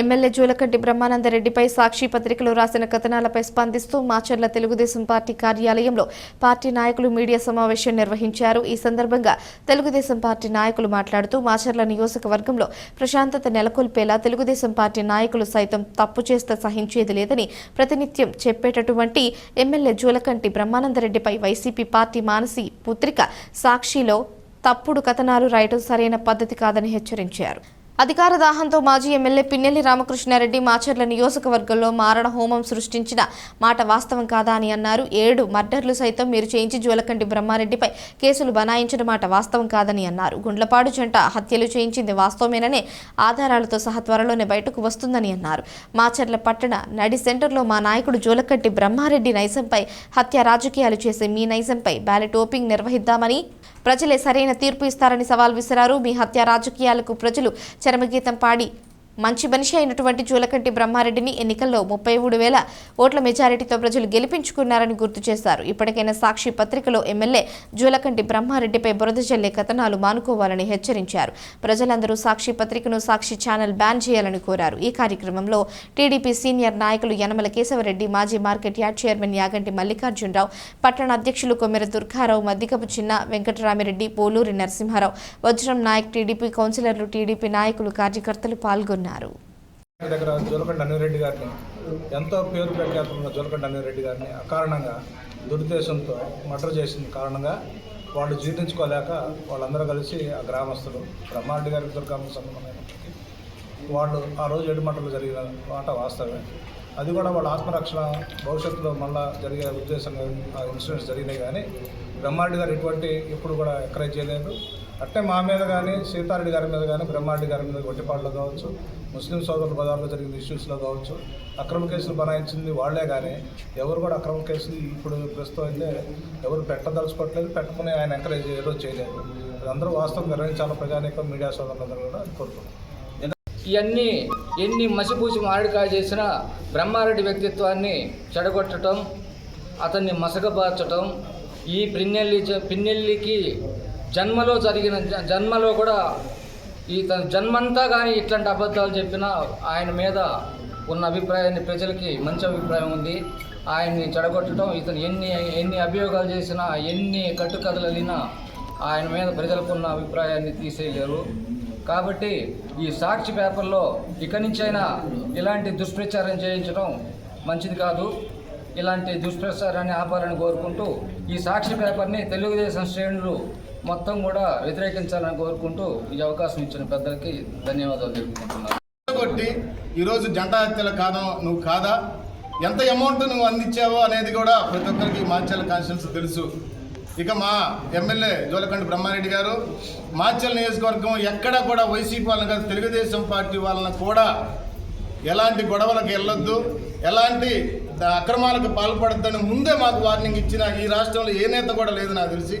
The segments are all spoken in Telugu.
ఎమ్మెల్యే జూలకంటి బ్రహ్మానందరెడ్డిపై సాక్షి పత్రికలో రాసిన కథనాలపై స్పందిస్తూ మాచర్ల తెలుగుదేశం పార్టీ కార్యాలయంలో పార్టీ నాయకులు మీడియా సమావేశం నిర్వహించారు. ఈ సందర్భంగా తెలుగుదేశం పార్టీ నాయకులు మాట్లాడుతూ మాచర్ల నియోజకవర్గంలో ప్రశాంతత నెలకొల్పేలా తెలుగుదేశం పార్టీ నాయకులు సైతం తప్పు చేస్తే సహించేది లేదని ప్రతినిత్యం చెప్పేటటువంటి ఎమ్మెల్యే జూలకంటి బ్రహ్మానందరెడ్డిపై వైసీపీ పార్టీ మానసి పుత్రిక సాక్షిలో తప్పుడు కథనాలు రాయటం సరైన పద్ధతి కాదని హెచ్చరించారు. అధికార దాహంతో మాజీ ఎమ్మెల్యే పిన్నెల్లి రామకృష్ణారెడ్డి మాచర్ల నియోజకవర్గంలో మారణ హోమం సృష్టించిన మాట వాస్తవం కాదా అని అన్నారు. ఏడు మర్డర్లు సైతం మీరు చేయించి జోలకంటి బ్రహ్మారెడ్డిపై కేసులు బనాయించిన మాట వాస్తవం కాదని అన్నారు. గుండ్లపాడు జంట హత్యలు చేయించింది వాస్తవమేననే ఆధారాలతో సహా త్వరలోనే బయటకు వస్తుందని అన్నారు. మాచర్ల పట్టణ నడి సెంటర్లో మా నాయకుడు జోలకంటి బ్రహ్మారెడ్డి నైజంపై హత్య రాజకీయాలు చేసే మీ నైజంపై బ్యాలెట్ ఓపింగ్ నిర్వహిద్దామని ప్రజలే సరైన తీర్పు ఇస్తారని సవాల్ విసిరారు. మీ హత్య రాజకీయాలకు ప్రజలు చరమగీతం పాడి మంచి మనిషి అయినటువంటి జూలకంటి బ్రహ్మారెడ్డిని ఎన్నికల్లో ముప్పై మూడు వేల ఓట్ల మెజారిటీతో ప్రజలు గెలిపించుకున్నారని గుర్తు చేశారు. ఇప్పటికైనా సాక్షి పత్రికలో ఎమ్మెల్యే జూలకంటి బ్రహ్మారెడ్డిపై బురద జల్లే కథనాలు మానుకోవాలని హెచ్చరించారు. ప్రజలందరూ సాక్షి పత్రికను సాక్షి ఛానల్ బ్యాన్ చేయాలని కోరారు. ఈ కార్యక్రమంలో టీడీపీ సీనియర్ నాయకులు యనమల కేశవరెడ్డి మాజీ market yard chairman Yaganti Mallikarjuna Rao పట్టణ అధ్యక్షులు కొమ్మెర దుర్గారావు మద్దికపు చిన్న వెంకటరామిరెడ్డి పోలూరి నరసింహారావు వజ్రం నాయక్ టీడీపీ కౌన్సిలర్లు టీడీపీ నాయకులు కార్యకర్తలు పాల్గొన్నారు. దగ్గర జోలకండ అన్నిరెడ్డి గారిని ఎంతో పేరు ప్రఖ్యాతున్న జోలకండ అన్నిరెడ్డి గారిని అకారణంగా దురుద్దేశంతో మర్డర్ చేసిన కారణంగా వాళ్ళు జీర్ణించుకోలేక వాళ్ళందరూ కలిసి ఆ గ్రామస్తులు బ్రహ్మారెడ్డి గారికి దుర్గామ సంబంధమైనప్పటికీ వాళ్ళు ఆ రోజు ఏడు జరిగిన మాట వాస్తవమే. అది కూడా వాళ్ళ ఆత్మరక్షణ భవిష్యత్తులో మళ్ళా జరిగే ఉద్దేశంగా ఆ ఇన్సిడెంట్స్ జరిగినాయి కానీ బ్రహ్మారెడ్డి గారు ఎటువంటి ఎప్పుడు కూడా ఎంకరేజ్ చేయలేదు. అట్టే మా మీద కానీ సీతారెడ్డి గారి మీద కానీ బ్రహ్మారెడ్డి గారి మీద గొట్టిపాట్లు కావచ్చు ముస్లిం సోదరుల బజార్లో జరిగిన ఇష్యూస్లో కావచ్చు అక్రమ కేసులు బనాయించింది వాళ్ళే కానీ ఎవరు కూడా అక్రమ కేసులు ఇప్పుడు ప్రస్తుతం అయితే ఎవరు పెట్టదలుచుకోవట్లేదు పెట్టుకుని ఆయన ఎంకరేజ్ ఏదో చేయలేదు. అందరూ వాస్తవం నిర్వహించాలి ప్రజానీకం మీడియా సోదరులందరూ కూడా కోరుకుంటున్నాం ఇవన్నీ ఎన్ని మసిపూసి మామిడికాయ చేసినా బ్రహ్మారెడ్డి వ్యక్తిత్వాన్ని చెడగొట్టడం అతన్ని మసకబార్చటం ఈ పిన్నెల్లి పిన్నెల్లికి జన్మలో జరిగిన జ- జన్మలో కూడా ఈ తన జన్మంతా కానీ ఇట్లాంటి అబద్ధాలు చెప్పినా ఆయన మీద ఉన్న అభిప్రాయాన్ని ప్రజలకి మంచి అభిప్రాయం ఉంది. ఆయన్ని చెడగొట్టడం ఇతను ఎన్ని ఎన్ని అభియోగాలు చేసినా ఎన్ని కట్టుకథలు ఆయన మీద ప్రజలకున్న అభిప్రాయాన్ని తీసేయలేరు. కాబట్టి ఈ సాక్షి పేపర్లో ఇక నుంచైనా ఇలాంటి దుష్ప్రచారం చేయించడం మంచిది కాదు. ఇలాంటి దుష్ప్రచారాన్ని ఆపాలని కోరుకుంటూ ఈ సాక్షి పేపర్ని తెలుగుదేశం శ్రేణులు మొత్తం కూడా వ్యతిరేకించాలని కోరుకుంటూ ఈ అవకాశం ఇచ్చిన పెద్దలకి ధన్యవాదాలు తెలుపుకుంటున్నాను. కొట్టి ఈరోజు జంట హత్యల కాదో నువ్వు కాదా? ఎంత అమౌంట్ నువ్వు అందించావో అనేది కూడా ప్రతి ఒక్కరికి మాచల్ కాన్షియన్స్ తెలుసు. ఇక మా ఎమ్మెల్యే జోలకండి బ్రహ్మారెడ్డి గారు మాచల్ నియోజకవర్గం ఎక్కడా కూడా వైసీపీ వాళ్ళని కాదు తెలుగుదేశం పార్టీ వాళ్ళని కూడా ఎలాంటి గొడవలకు వెళ్ళొద్దు. ఎలాంటి అక్రమాలకు పాల్పడద్దని ముందే మాకు వార్నింగ్ ఇచ్చిన ఈ రాష్ట్రంలో ఏ నేత కూడా లేదు నాకు తెలిసి.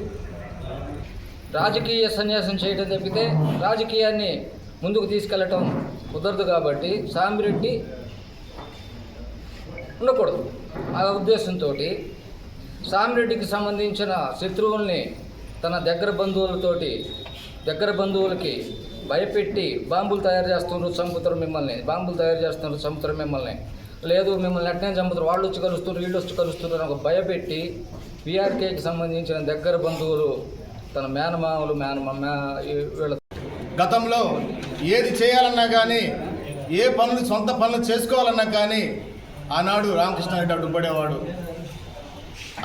రాజకీయ సన్యాసం చేయడం తప్పితే రాజకీయాన్ని ముందుకు తీసుకెళ్ళటం కుదరదు కాబట్టి సామిరెడ్డి ఉండకూడదు. ఆ ఉద్దేశంతో సామిరెడ్డికి సంబంధించిన శత్రువుల్ని తన దగ్గర బంధువులతోటి దగ్గర బంధువులకి భయపెట్టి బాంబులు తయారు చేస్తున్నారు చంపుతారు మిమ్మల్ని బాంబులు తయారు చేస్తున్నారు చంపుతారు మిమ్మల్ని. లేదు మిమ్మల్ని ఎట్నే చంపుతారు వాళ్ళు వచ్చి కలుస్తున్నారు వీళ్ళు వచ్చి కలుస్తున్నారు ఒక భయపెట్టి పిఆర్కేకి సంబంధించిన దగ్గర బంధువులు తన మేనమామలు మేనమా వీళ్ళ గతంలో ఏది చేయాలన్నా కానీ ఏ పనులు సొంత పనులు చేసుకోవాలన్నా కానీ ఆనాడు రామకృష్ణారెడ్డి అడ్డుపడేవాడు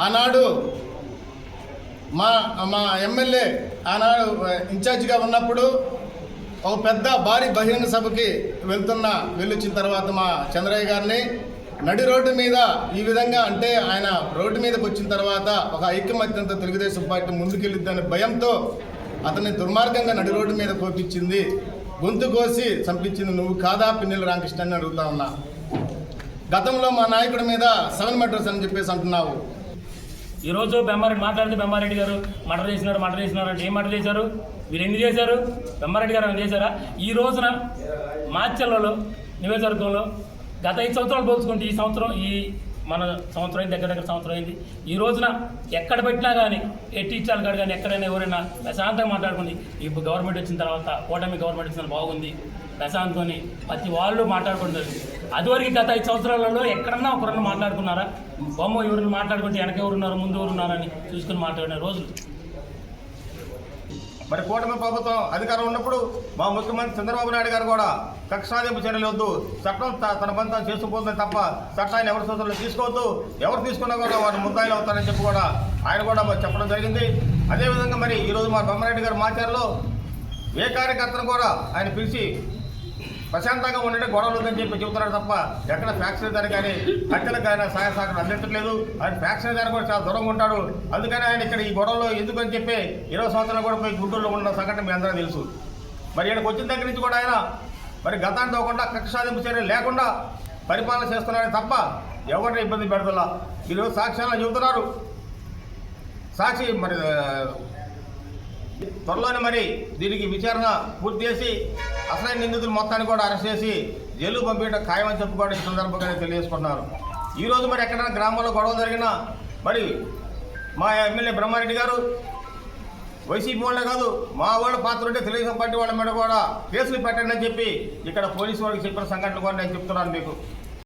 ఆనాడు మా మా ఎమ్మెల్యే ఆనాడు ఇన్ఛార్జిగా ఉన్నప్పుడు ఒక పెద్ద భారీ బహిరంగ సభకి వెళ్తున్న వెళ్ళొచ్చిన తర్వాత మా చంద్రయ్య గారిని నడి రోడ్డు మీద ఈ విధంగా అంటే ఆయన రోడ్డు మీదకి వచ్చిన తర్వాత ఒక ఐక్యమత్యంతో తెలుగుదేశం పార్టీ ముందుకెళ్ళిద్దనే భయంతో అతన్ని దుర్మార్గంగా నడి రోడ్డు మీద కోపించింది. గొంతు కోసి చంపించింది నువ్వు కాదా? పిన్నెల రామకృష్ణ అని అడుగుతా ఉన్నా. గతంలో మా నాయకుడి మీద సెవెన్ మెటర్స్ అని చెప్పేసి అంటున్నావు. ఈరోజు బెమ్మారెడ్డి మాట్లాడితే బెమ్మారెడ్డి గారు. మర్డర్ చేసినారు మర్డర్ చేసినారు అంటే ఏం మర్డర్ చేశారు? మీరు ఎన్ని చేశారు? బెమ్మారెడ్డి గారు ఏమైనా చేశారా? ఈ రోజున మాచర్లలో నియోజకవర్గంలో గత ఐదు సంవత్సరాలు పోల్చుకుంటే ఈ సంవత్సరం ఈ మన సంవత్సరం అయింది దగ్గర దగ్గర సంవత్సరం అయింది. ఈ రోజున ఎక్కడ పెట్టినా కానీ ఏ టీచర్లు కాదు కానీ ఎక్కడైనా ఎవరైనా ప్రశాంతంగా మాట్లాడుకుని ఇప్పుడు గవర్నమెంట్ వచ్చిన తర్వాత ఓటమి గవర్నమెంట్ వచ్చిన బాగుంది. ప్రశాంత్తోని ప్రతి వాళ్ళు మాట్లాడుకుంటారు అదివరకు గత ఐదు సంవత్సరాలలో ఎక్కడన్నా ఒకరన్నా మాట్లాడుకున్నారా? బొమ్మ ఎవరిని మాట్లాడుకుంటే వెనక ఎవరున్నారు ముందు ఎవరున్నారని చూసుకుని మాట్లాడిన రోజులు. మరి కూటమి ప్రభుత్వం అధికారం ఉన్నప్పుడు మా ముఖ్యమంత్రి చంద్రబాబు నాయుడు గారు కూడా కక్షాదింపు చర్యలు వద్దు చట్టం తన పని తాను చేసుకుపోతుంది తప్ప చట్టాన్ని ఎవరి సూచనలు తీసుకోవద్దు ఎవరు తీసుకున్నా కూడా వారు ముద్దాయిలు అవుతారని చెప్పి కూడా ఆయన కూడా మరి చెప్పడం జరిగింది. అదేవిధంగా మరి ఈరోజు మా బొమ్మరెడ్డి గారు మాచారులో ఏ కార్యకర్తను కూడా ఆయన పిలిచి ప్రశాంతంగా ఉండే గొడవలు ఉందని చెప్పి చెబుతున్నాడు తప్ప ఎక్కడ ఫ్యాక్టరీ ధర కానీ కట్టెలకు కానీ సహాయ సహకారం అందించట్లేదు. ఆయన ఫ్యాక్టరీ ధర కూడా చాలా దూరంగా ఉంటాడు. అందుకని ఆయన ఇక్కడ ఈ గొడవలో ఎందుకని చెప్పి ఇరవై సంవత్సరాలు కూడా పోయి గుంటూరులో ఉన్న సంఘటన మీ అందరూ తెలుసు. మరి ఇక్కడికి వచ్చిన దగ్గర నుంచి కూడా ఆయన మరి గతాన్ని తోకుండా కక్ష సాధింపు చర్యలు లేకుండా పరిపాలన చేస్తున్నాడే తప్ప ఎవరిని ఇబ్బంది పెడతలా? ఈరోజు సాక్ష్యాలను చెబుతున్నారు. సాక్షి మరి త్వరలోనే మరి దీనికి విచారణ పూర్తి చేసి అసలైన నిందితులు మొత్తాన్ని కూడా అరెస్ట్ చేసి జైలు పంపించడం ఖాయమని చెప్పుకోవడం ఈ సందర్భంగా తెలియజేసుకుంటున్నారు ఈరోజు మరి ఎక్కడైనా గ్రామంలో గొడవ జరిగినా మరి మా ఎమ్మెల్యే బ్రహ్మారెడ్డి గారు వైసీపీ వాళ్ళే కాదు మా వాళ్ళ పాత్ర ఉంటే తెలుగుదేశం పార్టీ వాళ్ళ మీద కూడా కేసులు పెట్టండి అని చెప్పి ఇక్కడ పోలీసు వాళ్ళకి చెప్పిన సంఘటన కూడా నేను చెప్తున్నాను మీకు.